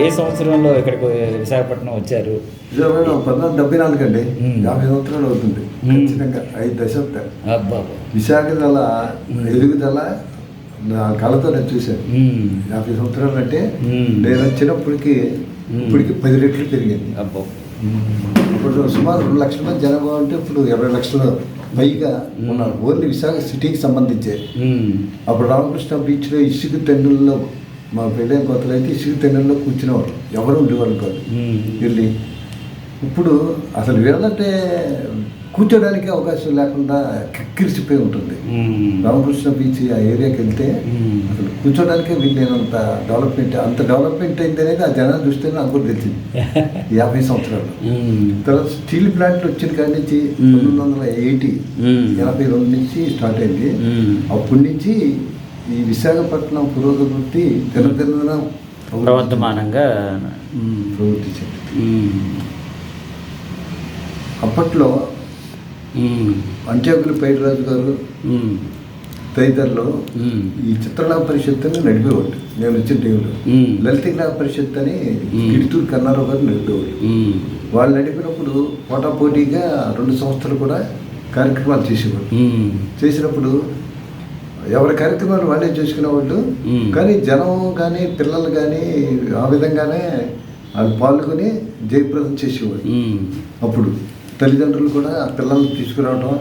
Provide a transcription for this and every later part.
ఏ సంవత్సరంలో ఇక్కడికి విశాఖపట్నం వచ్చారు పంతొమ్మిది డెబ్బై నాలుగు అండి. యాభై సంవత్సరాలు అవుతుంది. ఖచ్చితంగా ఐదు దశాబ్దాలు అబ్బా విశాఖ జిల్లా మ్మ్. ఎదుగుదల నా కళతో నేను చూశాను. యాభై సంవత్సరాలు అంటే. నేను వచ్చినప్పటికి. ఇప్పటికి పది రెట్లు పెరిగింది అబ్బో ఇప్పుడు సుమారు రెండు లక్షల మంది జనాభా అంటే ఇప్పుడు ఇరవై లక్షల పైగా ఉన్నారు ఓన్లీ విశాఖ సిటీకి సంబంధించే. అప్పుడు రామకృష్ణ బీచ్లో ఇసుక తెన్నుల్లో మా పెళ్ళైన కొత్తలో అయితే ఇసుక తెన్నుల్లో కూర్చునేవారు ఎవరు ఉండేవాళ్ళు కాదు. వెళ్ళి ఇప్పుడు అసలు వీళ్ళంటే కూర్చోడానికి అవకాశం లేకుండా కిక్కిరిసిపోయి ఉంటుంది. రామకృష్ణ బీచ్ ఆ ఏరియాకి వెళ్తే. అసలు కూర్చోడానికే వీళ్ళేనంత డెవలప్మెంట్ అంత డెవలప్మెంట్ అయింది అనేది ఆ జనాలు చూస్తే నాకు కూడా తెలిసింది యాభై సంవత్సరాలు. తర్వాత స్టీల్ ప్లాంట్ వచ్చిన కాడి నుంచి మ్మ్. పంతొమ్మిది వందల ఎయిటీ. ఎనభై రెండు నుంచి స్టార్ట్ అయింది. అప్పటి నుంచి ఈ విశాఖపట్నం పురోగతి దినదిన ప్రవర్ధమానంగా. ప్రవృత్తి మ్మ్. అప్పట్లో. అంత్యాకులు పైడిరాజు గారు. తదితరులు. ఈ చిత్రకళా పరిషత్ అని నడిపేవాడు నేను వచ్చిన టైంలో మ్మ్. లలిత కళా పరిషత్ అని. గిడుతూరు కన్నారావు గారు నడిపేవాడు. వాళ్ళు నడిపినప్పుడు పోటాపోటీగా రెండు సంస్థలు కూడా కార్యక్రమాలు చేసేవాడు. చేసినప్పుడు ఎవరి కార్యక్రమాలు వాళ్ళే చేసుకునేవాళ్ళు మ్మ్. కానీ జనం కానీ పిల్లలు కానీ ఆ విధంగానే వాళ్ళు పాల్గొని జయప్రదం చేసేవాళ్ళు. అప్పుడు తల్లిదండ్రులు కూడా ఆ పిల్లల్ని తీసుకురావడం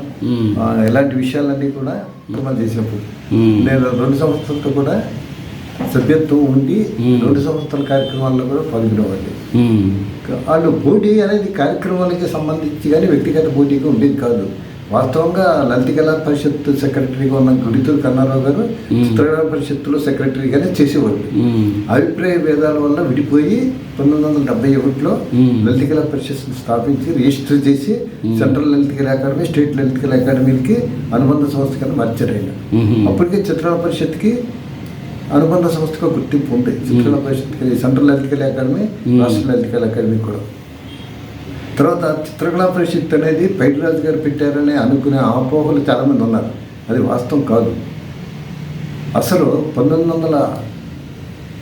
ఇలాంటి విషయాలన్నీ కూడా మనం చేసినప్పుడు మ్మ్. నేను రెండు సంవత్సరాలతో కూడా సభ్యత్వం ఉండి. రెండు సంవత్సరాల కార్యక్రమాల్లో కూడా పాల్గొనేవాళ్ళు మ్మ్. వాళ్ళు పోటీ అనేది కార్యక్రమాలకి సంబంధించి కానీ వ్యక్తిగత పోటీగా ఉండేది కాదు వాస్తవంగా లలిత కళా పరిషత్ సెక్రటరీగా ఉన్న గుడితూరు కన్నారావు గారు. చిత్రకళా పరిషత్తులో సెక్రటరీగానే మ్మ్. అభిప్రాయ భేదాల వల్ల విడిపోయి పంతొమ్మిది వందల డెబ్బై ఒకటిలో. లలిత కళా పరిషత్ స్థాపించి రిజిస్టర్ చేసి. సెంట్రల్ లలిత కళా అకాడమీ స్టేట్ లలిత కళా అకాడమీకి అనుబంధ సంస్థ కింద మార్చారు ఆయన. అప్పటికే చిత్రకళా పరిషత్కి అనుబంధ సంస్థగా గుర్తింపు ఉంది చిత్రకళా పరిషత్కి సెంట్రల్ లలిత కళా అకాడమీ. రాష్ట్ర లలిత కళా అకాడమీ కూడా తర్వాత చిత్రకళా పరిషత్ అనేది పైడిరాజు గారు పెట్టారని అనుకునే ఆపోహలు చాలామంది ఉన్నారు అది వాస్తవం కాదు అసలు పంతొమ్మిది వందల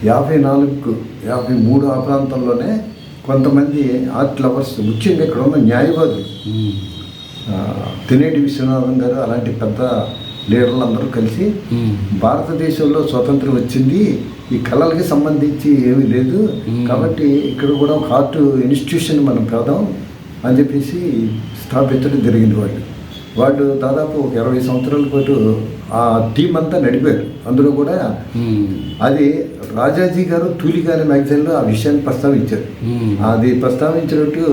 యాభై నాలుగు యాభై మూడు ఆ ప్రాంతంలోనే కొంతమంది ఆర్ట్ లవర్స్ ముఖ్యంగా ఇక్కడ ఉన్న న్యాయవాదులు. ఆ, తెనేటి విశ్వనాథం గారు అలాంటి పెద్ద లీడర్లు అందరూ కలిసి. భారతదేశంలో స్వతంత్రం వచ్చింది ఈ కళలకి సంబంధించి ఏమీ లేదు. కాబట్టి ఇక్కడ కూడా ఒక ఆర్ట్ ఇన్స్టిట్యూషన్ మనం పెడదాం అని చెప్పేసి స్థాపించడం జరిగింది వాళ్ళు వాళ్ళు దాదాపు ఒక ఇరవై సంవత్సరాల పాటు ఆ టీం అంతా నడిపారు అందులో కూడా మ్మ్. అది రాజాజీ గారు తూలిక అనే మ్యాగజైన్లో ఆ విషయాన్ని ప్రస్తావించారు మ్మ్. అది ప్రస్తావించినట్టు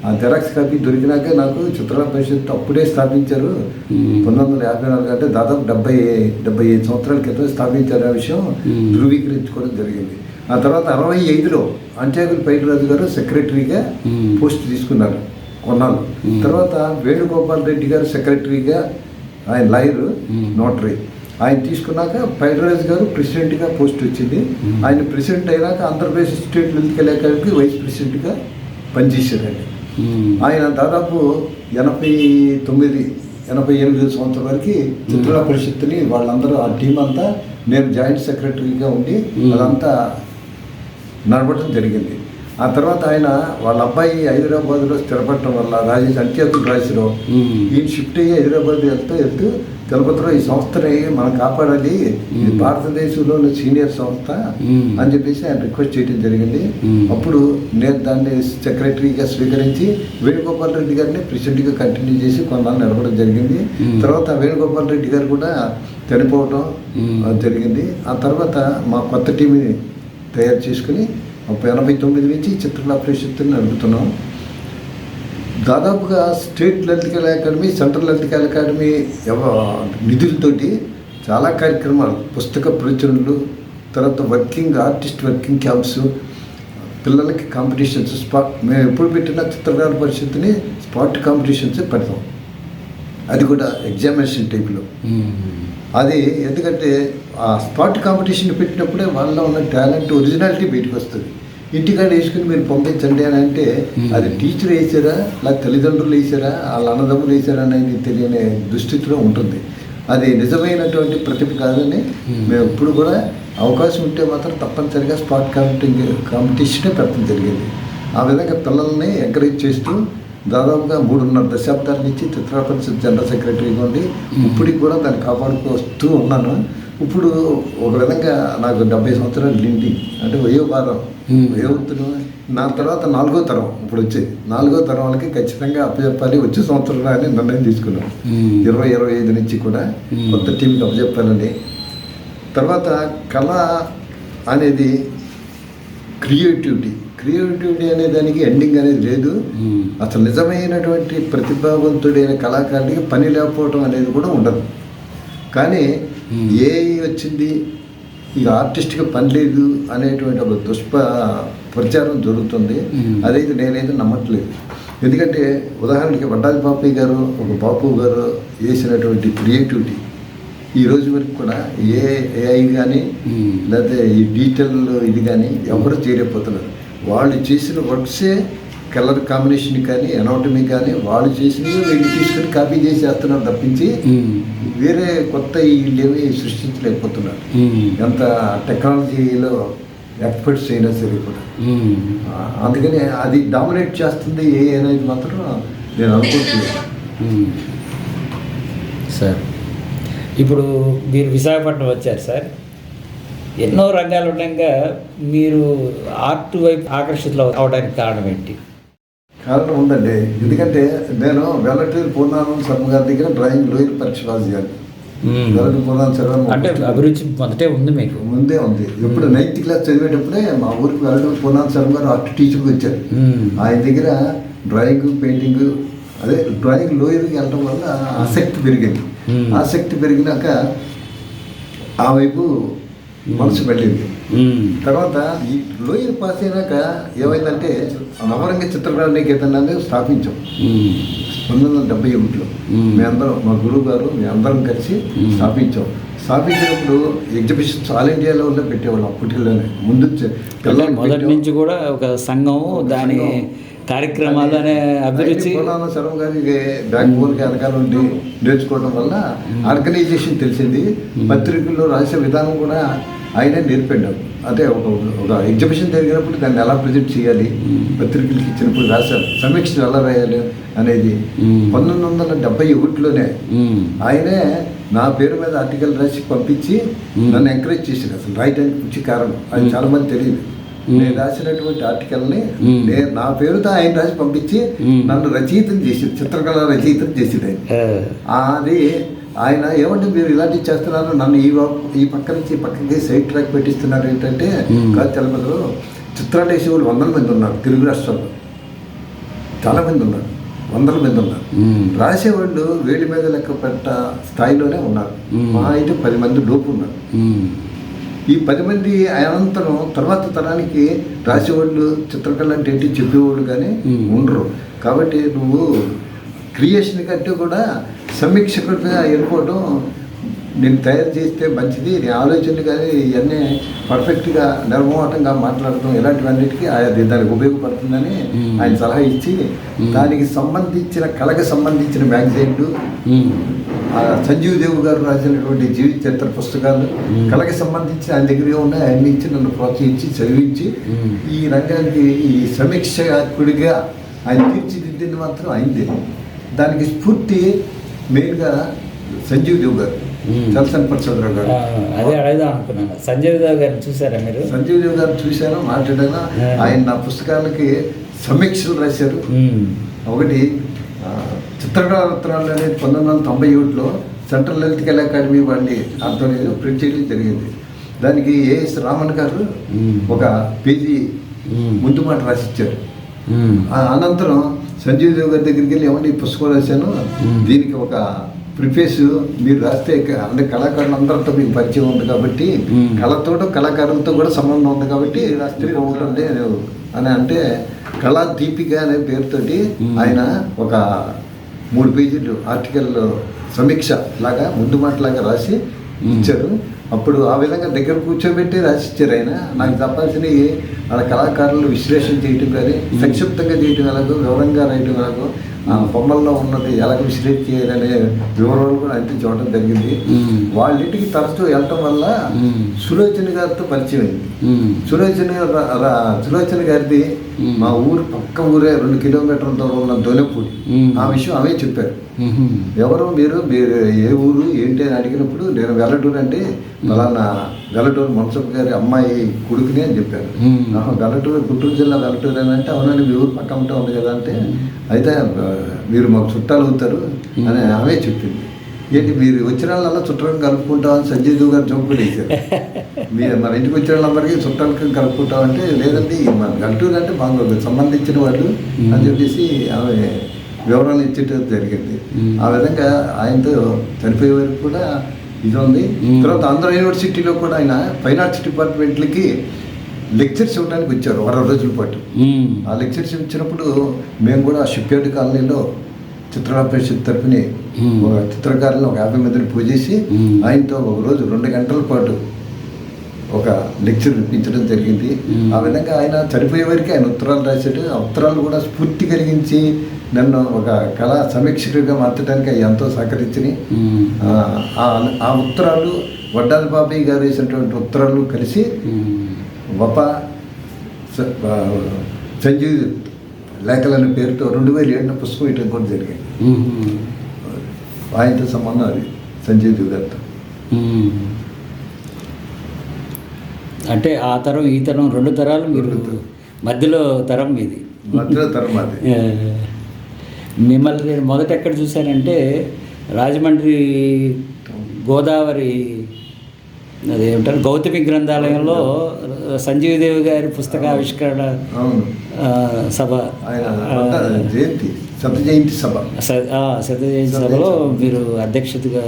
ఆ జెరాక్స్ కాపీ దొరికినాకే నాకు చిత్రాల పరిషత్ అప్పుడే స్థాపించారు మ్మ్. పంతొమ్మిది వందల యాభై నాలుగు అంటే దాదాపు డెబ్బై డెబ్బై ఐదు సంవత్సరాల క్రితం స్థాపించారు ఆ విషయం. ధృవీకరించుకోవడం జరిగింది ఆ తర్వాత అరవై ఐదులో అంత్యాకులు పైడిరాజు గారు సెక్రటరీగా. పోస్ట్ తీసుకున్నారు మ్మ్. తర్వాత వేణుగోపాల్ రెడ్డి గారు సెక్రటరీగా ఆయన లాయర్. నోటరీ ఆయన తీసుకున్నాక పైడిరాజు గారు ప్రెసిడెంట్గా పోస్ట్ వచ్చింది. ఆయన ప్రెసిడెంట్ అయినాక ఆంధ్రప్రదేశ్ స్టేట్ లలిత అకాడమీకి వైస్ ప్రెసిడెంట్గా పనిచేశారండి. ఆయన దాదాపు ఎనభై తొమ్మిది ఎనభై ఎనిమిది సంవత్సరం వరకు చిత్రకళా పరిషత్తుని వాళ్ళందరూ ఆ టీం అంతా నేను జాయింట్ సెక్రటరీగా ఉండి. అదంతా నడపడం జరిగింది ఆ తర్వాత ఆయన వాళ్ళ అబ్బాయి హైదరాబాద్లో స్థిరపడటం వల్ల రాజేష్ రాజరావు మ్మ్. ఈయన షిఫ్ట్ అయ్యి హైదరాబాద్ వెళ్తూ వెళ్తూ తిరుపతిలో ఈ సంస్థని మనం కాపాడాలి ఇది మ్మ్. భారతదేశంలోని సీనియర్ సంస్థ. అని చెప్పేసి ఆయన రిక్వెస్ట్ చేయడం జరిగింది. అప్పుడు నేను దాన్ని సెక్రటరీగా స్వీకరించి వేణుగోపాల్ రెడ్డి గారిని ప్రెసిడెంట్గా కంటిన్యూ చేసి కొన్నాళ్ళు నడపడం జరిగింది. తర్వాత వేణుగోపాల్ రెడ్డి గారు కూడా చనిపోవడం జరిగింది ఆ తర్వాత మా కొత్త టీంని తయారు చేసుకుని అప్పుడు ఎనభై తొమ్మిది నుంచి చిత్రకళా పరిషత్తుని నడుపుతున్నాం. దాదాపుగా స్టేట్ లలిత కళా అకాడమీ సెంట్రల్ లలిత కళా అకాడమీ నిధులతోటి చాలా కార్యక్రమాలు పుస్తక ప్రచురణలు తర్వాత వర్కింగ్ ఆర్టిస్ట్ వర్కింగ్ క్యాంప్స్ పిల్లలకి కాంపిటీషన్స్ స్పాట్ మేము ఎప్పుడు పెట్టిన చిత్రకళా పరిషత్తుని స్పాట్ కాంపిటీషన్స్ పెడతాం. అది కూడా ఎగ్జామినేషన్ టైప్లో. అది ఎందుకంటే ఆ స్పాట్ కాంపిటీషన్ పెట్టినప్పుడే వాళ్ళలో ఉన్న టాలెంట్ ఒరిజినాలిటీ బయటకు వస్తుంది. ఇంటికాడ వేసుకుని మీరు పంపించండి అని అంటే. అది టీచర్ వేసారా లేదా తల్లిదండ్రులు వేసారా వాళ్ళ అన్నదమ్ములు వేసారా అనేది తెలియని దుస్థితిలో ఉంటుంది అది నిజమైనటువంటి ప్రతిభ కాదని. మేము ఎప్పుడు కూడా అవకాశం ఉంటే మాత్రం తప్పనిసరిగా స్పాట్ కాంపిటింగ్ కాంపిటీషనే పెట్టడం జరిగింది ఆ విధంగా పిల్లల్ని ఎంకరేజ్ చేస్తూ దాదాపుగా మూడున్నర దశాబ్దాల నుంచి చిత్రా పరిషత్ జనరల్ సెక్రటరీగా ఉండి ఇప్పటికి కూడా దాన్ని కాపాడుతూ వస్తూ ఉన్నాను ఇప్పుడు ఒక విధంగా నాకు డెబ్బై సంవత్సరాలు నిండి అంటే వయో భారం. వయోవృత్తులు నా తర్వాత నాలుగో తరం ఇప్పుడు వచ్చేది నాలుగో తరం వాళ్ళకి ఖచ్చితంగా అప్పచెప్పాలి వచ్చే సంవత్సరం అని నిర్ణయం తీసుకున్నాం. ఇరవై ఇరవై ఐదు నుంచి కూడా. కొత్త టీంకి అప్పచెప్పాలని తర్వాత కళ అనేది క్రియేటివిటీ క్రియేటివిటీ అనే దానికి ఎండింగ్ అనేది లేదు. అసలు నిజమైనటువంటి ప్రతిభావంతుడైన కళాకారుడికి పని లేకపోవడం అనేది కూడా ఉండదు కానీ. ఏ వచ్చింది ఇక ఆర్టిస్ట్కి పని లేదు అనేటువంటి ఒక దుష్ప ప్రచారం జరుగుతుంది. అదైతే నేనైతే నమ్మట్లేదు ఎందుకంటే ఉదాహరణకి వడ్డాది బాపయ్య గారు ఒక బాపు గారు వేసినటువంటి క్రియేటివిటీ ఈ రోజు వరకు కూడా ఏ ఏఐ కానీ. లేకపోతే ఈ డిజిటల్ ఇది కానీ ఎవరు చేయలేకపోతున్నారు వాళ్ళు చేసిన వర్క్సే కలర్ కాంబినేషన్ కానీ ఎనాటమీ కానీ వాళ్ళు చేసినవి వీళ్ళు తీసుకొని కాపీ చేసి వేస్తున్నారు తప్పించి. వేరే కొత్త వీళ్ళేమి సృష్టించలేకపోతున్నారు. ఎంత టెక్నాలజీలో ఎక్స్పర్ట్స్ అయినా సరే కూడా అందుకని అది డామినేట్ చేస్తుంది ఏ అనేది మాత్రం నేను అనుకుంటున్నాను. సార్ ఇప్పుడు మీరు విశాఖపట్నం వచ్చారు సార్ ఎన్నో రంగాలు ఉండగా మీరు ఆర్ట్ వైపు ఆకర్షితులు అవడానికి కారణం ఏంటి కారణం ఉందండి. ఎందుకంటే నేను వెల్లటూరి పూర్ణానంద శర్మ గారి దగ్గర డ్రాయింగ్ లోయర్ పరీక్ష చేయాలి. ఉమ్. వెల్లటూరి పూర్ణానంద శర్మ అంటే అభిరుచి మొదటే ఉంది మీకు? ముందే ఉంది. ఎప్పుడు నైన్త్ క్లాస్ చదివేటప్పుడే మా ఊరికి వెల్లటూరి పూర్ణానంద శర్మ గారు ఆర్ట్ టీచర్కి వచ్చారు. ఆయన దగ్గర డ్రాయింగ్ పెయింటింగ్ అదే డ్రాయింగ్ లోయర్కి వెళ్ళడం వల్ల ఆసక్తి పెరిగింది. ఆసక్తి పెరిగినాక ఆ వైపు మనసు వెళ్ళింది. ఉమ్. తర్వాత ఈ లోయర్ పాస్ అయినాక ఏమైందంటే నవరంగ చిత్రకళా నికేతనాన్ని స్థాపించాం ఉమ్. పంతొమ్మిది వందల డెబ్బై ఒకటిలో Hmm. మీ అందరం మా గురువు గారు మీ అందరం కలిసి Hmm. స్థాపించాం స్థాపించినప్పుడు ఎగ్జిబిషన్స్ ఆల్ ఇండియా లెవెల్లో పెట్టేవాళ్ళం అప్పటిలోనే ముందు పిల్లలకి మొదటి. నుంచి కూడా ఒక సంఘం దాని. కార్యక్రమాలు అనే అభిరుచి శర్మ గారికి బ్యాక్ బోన్కి వెనకాల ఉండి నేర్చుకోవడం వల్ల ఆర్గనైజేషన్ తెలిసింది పత్రికల్లో రాసే విధానం కూడా ఆయనే నేర్పాడు అంటే ఒక ఒక ఎగ్జిబిషన్ జరిగినప్పుడు దాన్ని ఎలా ప్రజెంట్ చేయాలి పత్రికలకి ఇచ్చినప్పుడు రాశారు సమీక్ష ఎలా రాయాలి అనేది మ్మ్. పంతొమ్మిది వందల డెబ్బై ఒకటిలోనే. ఆయనే నా పేరు మీద ఆర్టికల్ రాసి పంపించి. నన్ను ఎంకరేజ్ చేశాడు అసలు రాయడానికి వచ్చి కారణం అది. చాలా మంది తెలియదు. నేను రాసినటువంటి ఆర్టికల్ని. నేను నా పేరుతో ఆయన రాసి పంపించి. నన్ను రచయితం చేసి చిత్రకళ రచయితం చేసింది ఆయన అది ఆయన ఏమంటే మీరు ఇలాంటివి చేస్తున్నారు నన్ను ఈ ఈ పక్క నుంచి ఈ పక్కకి సైడ్ ట్రాక్ పెట్టిస్తున్నారు ఏంటంటే. కాదు తెలపదు వాళ్ళు వందల మంది ఉన్నారు తెలుగు రాష్ట్రాల్లో చాలా మంది ఉన్నారు వందల మంది ఉన్నారు. రాసేవాళ్ళు వేడి మీద లెక్క పెట్ట స్థాయిలోనే ఉన్నారు. మా అయితే పది మంది లోపు ఉన్నారు. ఈ పది మంది అనంతరం తర్వాత తరానికి రాసేవాళ్ళు చిత్రకళ అంటే ఏంటి చెప్పేవాళ్ళు కానీ. ఉండరు కాబట్టి నువ్వు క్రియేషన్ కంటే కూడా సమీక్షకుడిగా వెళ్ళిపోవడం నేను తయారు చేస్తే మంచిది నీ ఆలోచనలు కానీ ఇవన్నీ పర్ఫెక్ట్గా నిర్మోహటంగా మాట్లాడటం ఇలాంటివన్నిటికీ అది దానికి ఉపయోగపడుతుందని. ఆయన సలహా ఇచ్చి. దానికి సంబంధించిన కళకు సంబంధించిన మ్యాగజైన్లు సంజీవ్ దేవ్ గారు రాసినటువంటి జీవిత చరిత్ర పుస్తకాలు. కళకి సంబంధించి ఆయన దగ్గర ఉన్నాయి అన్ని ఇచ్చి నన్ను ప్రోత్సహించి చదివించి. ఈ రంగానికి ఈ సమీక్షకుడిగా ఆయన తీర్చిదిద్దింది మాత్రం అయింది దానికి స్ఫూర్తి మెయిన్గా సంజీవ్ దేవ్ గారు. చలసన్ ప్రసాదరావు గారు అదే అడగదాం అనుకున్నాను సంజయ్ దేవ్ గారిని చూసారా మీరు సంజీవ్ దేవ్ గారు చూశాను మాట్లాడాను. ఆయన నా పుస్తకాలకి సమీక్షలు రాశారు. ఒకటి ఆ, చిత్రకళా రత్నాలు అనేది పంతొమ్మిది వందల తొంభై ఒకటిలో సెంట్రల్ లలిత కళా అకాడమీ వాళ్ళని ఆధ్వర్యంలో ప్రింట్ చేయడం జరిగింది దానికి ఏఎస్ రామన్ గారు. ఒక పేజీ. ముందు మాట రాసిచ్చారు అనంతరం సంజీవ్ దేవ్ గారి దగ్గరికి వెళ్ళి ఏమంటే ఈ పుస్తకం రాశాను. దీనికి ఒక ప్రిఫేస్ మీరు రాస్తే అంటే కళాకారులు అందరితో మీకు పరిచయం ఉంది కాబట్టి మ్మ్. కళతోటి కళాకారులతో కూడా సంబంధం ఉంది కాబట్టి రాస్తే బాగుంటుంది అని అంటే కళా దీపిక అనే పేరుతోటి. ఆయన ఒక మూడు పేజీలు ఆర్టికల్ సమీక్ష లాగా ముందు మాటలాగా రాసి. ఇచ్చారు అప్పుడు ఆ విధంగా దగ్గర కూర్చోబెట్టి రాసిచ్చారు ఆయన. నాకు తప్పాల్సినవి వాళ్ళ కళాకారులు విశ్లేషణ చేయటం కానీ సంక్షిప్తంగా చేయటం ఎలాగో వివరంగా రాయటం ఎలాగో ఆ బొమ్మల్లో ఉన్నది ఎలా విశ్లేష చేయాలనే వివరాలు కూడా అంతే చూడడం జరిగింది మ్మ్. వాళ్ళ ఇంటికి తరచూ వెళ్ళటం వల్ల. సులోచన గారితో పరిచయం అయింది. సులోచన ర- ర- సులోచన గారిది. మా ఊరు పక్క ఊరే రెండు కిలోమీటర్ల దూరం ఉన్న దొలపూడి. ఆ విషయం అవే చెప్పారు. ఎవరు మీరు మీరు ఏ ఊరు ఏంటి అని అడిగినప్పుడు నేను వెల్లటూరు అంటే వెల్లటూరు మున్సబ్ గారి అమ్మాయి కొడుకుని అని. ఆహా, వెల్లటూరు గుంటూరు జిల్లా వెల్లటూరు అని అంటే అవునండి మీ ఊరు పక్క ఉంటా ఉంది కదా అంటే అయితే మీరు మాకు చుట్టాలు అవుతారు అని ఆమె చెప్పింది. ఏంటి మీరు వచ్చిన వాళ్ళ చుట్టాలను కలుపుకుంటామని సంజయ్ దేవ్ గారు జోక్ వేశారు. మీరు మన ఇంటికి వచ్చిన వాళ్ళందరికీ చుట్టాలకి కలుపుకుంటామంటే లేదండి మన గంటూరు అంటే మాకు సంబంధించిన వాళ్ళు అని చెప్పేసి ఆమె వివరాలు ఇచ్చేట జరిగింది. ఆ విధంగా ఆయనతో చనిపోయే వరకు కూడా ఇది ఉంది. తర్వాత ఆంధ్ర యూనివర్సిటీలో కూడా ఆయన ఫైన్ ఆర్ట్స్ డిపార్ట్మెంట్లకి లెక్చర్స్ ఇవ్వడానికి వచ్చారు వారం రోజుల పాటు. ఆ లెక్చర్స్ ఇచ్చినప్పుడు మేము కూడా షిప్యార్డ్ కాలనీలో చిత్రకళా పరిషత్ తరపుని మ్మ్. ఒక చిత్రకారులను ఒక యాభై మందిని పూజేసి. ఆయనతో ఒక రోజు రెండు గంటల పాటు ఒక లెక్చర్ ఇప్పించడం జరిగింది. ఆ విధంగా ఆయన చనిపోయే వరకు ఆయన ఉత్తరాలు రాశాడు ఆ ఉత్తరాలు కూడా స్ఫూర్తి కలిగించి నన్ను ఒక కళా సమీక్షకుడిగా మార్చడానికి ఎంతో సహకరించినాయి. ఆ, ఉత్తరాలు వడ్డాల బాబాయ్ గారు వేసినటువంటి ఉత్తరాలు కలిసి. వప సంజీవ్ లేఖలు అనే పేరుతో రెండు వేల ఏడున పుస్తకం ఇవ్వడం కూడా జరిగింది. ఆయనతో సంబంధం అది సంజయ్ దేవ్ గారితో. అంటే ఆ తరం ఈ తరం రెండు తరాలు మీరు మధ్యలో తరం మీది మధ్యలో తర్వాత ఆ, మిమ్మల్ని నేను మొదట ఎక్కడ చూశానంటే రాజమండ్రి గోదావరి అదేమిటారు గౌతమి గ్రంథాలయంలో సంజీవదేవి గారి పుస్తకావిష్కరణ సభ. జయంతి సభ. స- ఆ, శత జయంతి సభలో మీరు అధ్యక్షతగా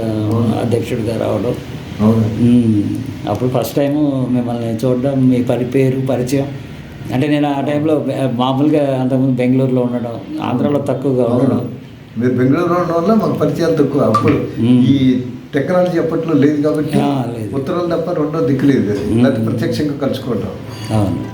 అధ్యక్షుడిగా రావడం. అప్పుడు ఫస్ట్ టైం మిమ్మల్ని చూడడం మీ పని పేరు పరిచయం. అంటే నేను ఆ టైంలో మామూలుగా అంతకుముందు బెంగళూరులో ఉండడం ఆంధ్రాలో తక్కువగా ఉండడం. మీరు బెంగళూరులో ఉండడం వల్ల మాకు పరిచయాలు తక్కువ. అప్పుడు. ఈ టెక్నాలజీ అప్పట్లో లేదు కాబట్టి. ఉత్తరాలు తప్ప రెండో దిక్కు లేదు. ప్రత్యక్షంగా కలుసుకోవటం. అవును.